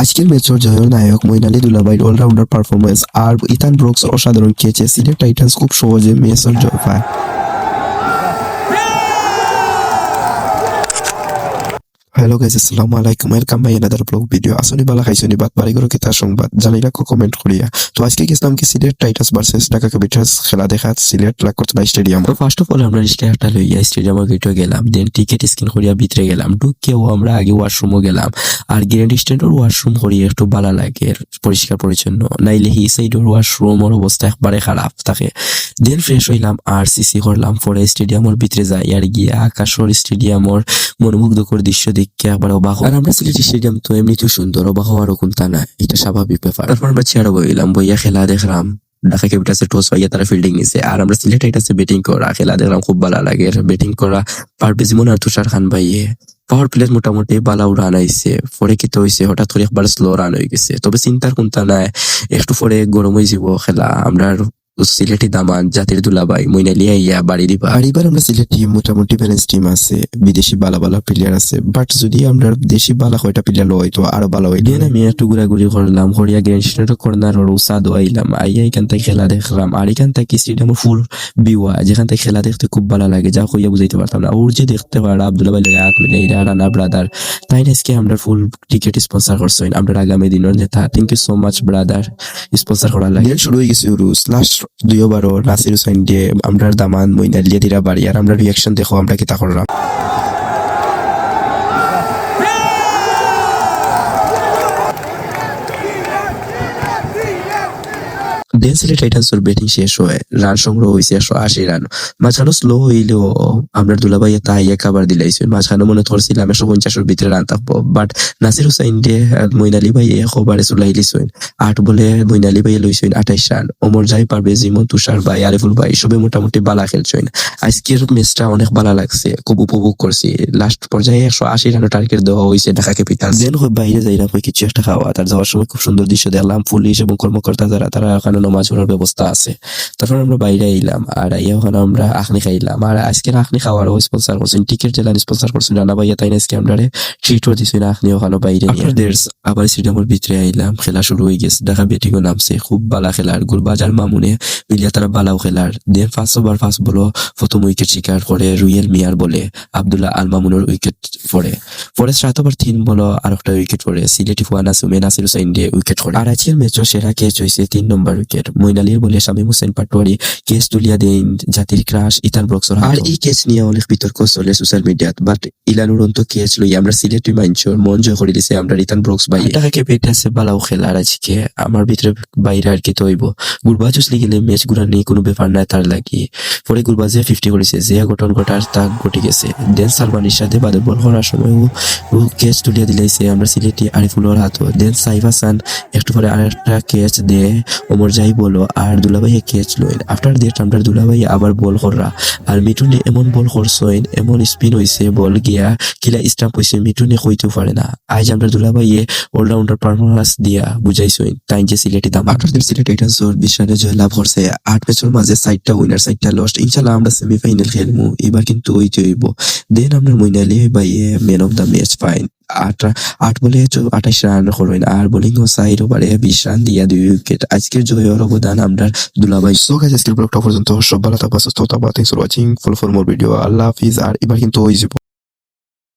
আজকের ম্যাচের জয়ের নায়ক মইনালি দুলাবাইর অলরাউন্ডার পারফরমেন্স আর ইথান ব্রুকস অসাধারণ খেয়েছে সিলেট টাইটান্স খুব সহজে ম্যাচের জয় পায়। হ্যালো গাইজ আসসালামু আলাইকুম welcome by another vlog video আসনি বালা খাইছনি বাত বাড়ি করে কিতা সংবাদ। জানি রাখো কমেন্ট করিয়া। তো আজকে গেছিলাম কি? Sylhet Titans versus Dhaka Capitals খেলা দেখা সিলেট লাকর্তলা স্টেডিয়াম তো ফার্স্ট অফ অল আমরা রিক্সা একটা লইয়া স্টেডিয়ামের গেটে গেলাম। দেন টিকিট স্ক্যান করিয়া ভিতরে গেলাম। ঢুকেও আমরা আগে ওয়াশরুমও গেলাম। আর গ্র্যান্ড স্ট্যান্ডের ওয়াশরুম করিয়া একটু ভালো লাগে পরিষ্কার পরিচ্ছন্ন। নাইলে হি সাইডের ওয়াশরুমের অবস্থা একবারে খারাপ থাকে। দেন ফ্রেশ হইলাম আর সিসি করলাম। পরে স্টেডিয়ামের ভিতরে যাই আর গিয়ে আকাশর স্টেডিয়ামের মনোমুগ্ধকর দৃশ্য দেখে। আবার অবাক আর আমরা সিলেট স্টেডিয়াম তো এমনিতেও সুন্দর অবাক হওয়ারও কোনটা না এটা স্বাভাবিক ব্যাপার। তারপর আমরা চেয়ারে বইলাম বইয়া খেলা দেখলাম ঢাকা ক্যাপিটালসে টস পাইয়া তারা ফিল্ডিং নিছে। আর আমরা সিলেট টাইটাসে ব্যাটিং করা খেলা দেখলাম খুব ভালো লাগে ব্যাটিং করা। পারভেজ ইমন আর তুষার খান ভাইয়ে পাওয়ার প্লেয়ার মোটামুটি বালাও রান আইছে পরে কি তো হইছে হঠাৎ করে একবার স্লো রান হয়ে গেছে। তবে চিন্তার কোনটা নাই একটু পরে গরম হয়ে যাব খেলা আমরা সিলেটি দামান জাতির দুলাবাই মইনালিয়া ইয়া বাড়ি দিবা আর এবার আমরা সিলেটি মোটামুটি ব্যালেন্স টিম আছে বিদেশি বালা বালা প্লেয়ার আছে বাট যদি আমরা দেশি বালা কয়টা প্লেয়ার লই তো আরও ভালো হইতো। দেন আমি একটু ঘুরাঘুরি করলাম হরিয়া গ্র্যান্ড কর্নার ওর উসাদ আইলাম আইয়া এখান থেকে খেলা দেখলাম আর এখান থেকে স্টেডিয়াম ফুল বিওয়া যেখান থেকে খেলা দেখতে খুব ভালো লাগে যা কইয়া বুঝাইতে পারতাম না। ওর যে দেখতে পারা আব্দুল্লাহ ভাই লাগে হাত মিলে এরা রানা ব্রাদার তাই আজকে আমরা ফুল টিকিট স্পন্সর করছেন আমরা আগামী দিনের নেতা। Thank you so much brother sponsor করার লাগে। শুরু হয়ে গেছে রুস লাস্ট দুইবারও নাসির হুসাইন দিয়ে আমরা দামান মইনা দিয়ে দিরা বাড়ি, আর আমরা রিয়াকশন দেখো, আমরা কিতা করলাম? ডেন্সিলি টাইটান্সের ব্যাটিং শেষ হয় রান সংগ্রহ হয়েছে একশো আশি রান মাঝখানে স্লো হইলেও আমরা দুলাভাই তাই একাবার দিলাইছেন মাঝখানে মনে করছিলাম একশো পঞ্চাশের ভিতরে রান থাকব। বাট নাসির হুসাইন দিয়ে মইনালি ভাই একবারে চলাই লিছেন আট বলে মইনালি ভাই লইছেন আঠাইশ রান অমর যাই পারবে, জিমন, তুষার ভাই, আরিফুল ভাই সবে মোটামুটি বালা খেলছেন। আজকের ম্যাচটা অনেক ভালো লাগছে, খুব উপভোগ করছি। লাস্ট পর্যায়ে একশো আশি রানের টার্গেট দেওয়া হয়েছে ঢাকা ক্যাপিটাল দেন বাইরে যাইলাম ওই কিছু একটা খাওয়া। তার যাওয়ার সময় খুব সুন্দর দৃশ্য দেখলাম। পুলিশ এবং কর্মকর্তা যারা, তারা ওখানে নমাজ পড়ার ব্যবস্থা আছে। তারপর আমরা বাইরে আইলাম, আর আইয়া ওখানে আমরা আখনি খাইলাম। আর আজকের আখনি খাওয়ার স্পন্সার করছেন টিকিট জেলা স্পন্সার করছেন রানা ভাইয়া, তাই আজকে আমরা ট্রিটও দিছেন আখনি ওখানে বাইরে আবার স্টেডিয়ামের ভিতরে আইলাম, খেলা শুরু হয়ে গেছে। ঢাকা ব্যাটিংও নামছে, খুব বালা খেলার গুলবাজার মামুনে মিলিয়া তারা বালাও খেলার দেন ফার্স্ট ওভার, ফার্স্ট বলো প্রথম উইকেট শিকার করে রুয়েল মিয়ার বলে, আব্দুল্লাহ আল মামুনের উইকেট পড়ে। পরে সাত ওভার, তিন বলো আর একটা উইকেট পড়ে। সিলেটি ফুয়ানা সুমে নাসির হুসাইন দিয়ে উইকেট পড়ে আর আজকের ম্যাচও সেরা ক্যাচ হয়েছে তিন নম্বর উইকেট মইনালির বলে শামীম হোসেন পাটোয়ারি কেস তুলিয়া দেন জাতির ক্রাশ ইতান ব্রক্সর আর এই কেস নিয়ে অনেক বিতর্ক চলে সোশ্যাল মিডিয়াত বাট ইলান উড়ন্ত কেচ লই আমরা সিলেটি মাইনচর মন জয় করে দিছে আমরা রিতান ব্রক্স ভাই। এটাকে পেটাছে বালাও খেলার আজকে আমার ভিতরে বাইরে আর কি তৈব। গুরবাজুস গেলে ম্যাচগুলা নিয়ে কোনো ব্যাপার নাই তার লাগি। পরে গুরবাজে ফিফটি করেছে যে গঠন ঘটার তা ঘটে গেছে। দেন সালমানের সাথে বাদে বল করার সময় ও ক্যাচ তুলিয়া দিলাইছে আমরা সিলেটি আরিফুলের হাত দেন সাইফ হাসান একটু পরে আর একটা ক্যাচ দে ওমর যাই বলো আর দুলাভাইয়ে ক্যাচ লইন আফটার দ্যাট আমরা দুলাভাই আবার বল করা আর মিঠুনে এমন বল করছইন এমন স্পিন হয়েছে বল গিয়া, কিলা স্টাম্প হইছে মিঠুনে কইতেও পারে না। আজ আমরা দুলাভাইয়ে অলরাউন্ডার পারফরমেন্স দিয়া বুঝাইছইন তাই যে সিলেটি দাম আফটার দ্যাট সিলেট টাইটান্সর বিশ রানে জয়লাভ করছে। আট ম্যাচের মাঝে সাইডটা উইনার সাইডটা লস্ট ইনশাল্লাহ আমরা সেমিফাইনাল খেলব এবার কিন্তু ওইতে হইব। দেন আমরা মইনালি বাইয়ে ম্যান অফ দ্য ম্যাচ পাইন। আট আট বলে আঠাশ রান করবেন। আর বোলিং ও সাইড ওভারে বিশ রান দিয়া দুই উইকেট আজকের জয়ের অবদান আমরা দুলাভাই। সো গাইজ আজকের ব্লগটা পর্যন্ত সব ভালো থাকবা সুস্থ থাকবা থ্যাংকস ফর মোর ভিডিও আল্লাহ হাফিজ। আর এবার কিন্তু ওই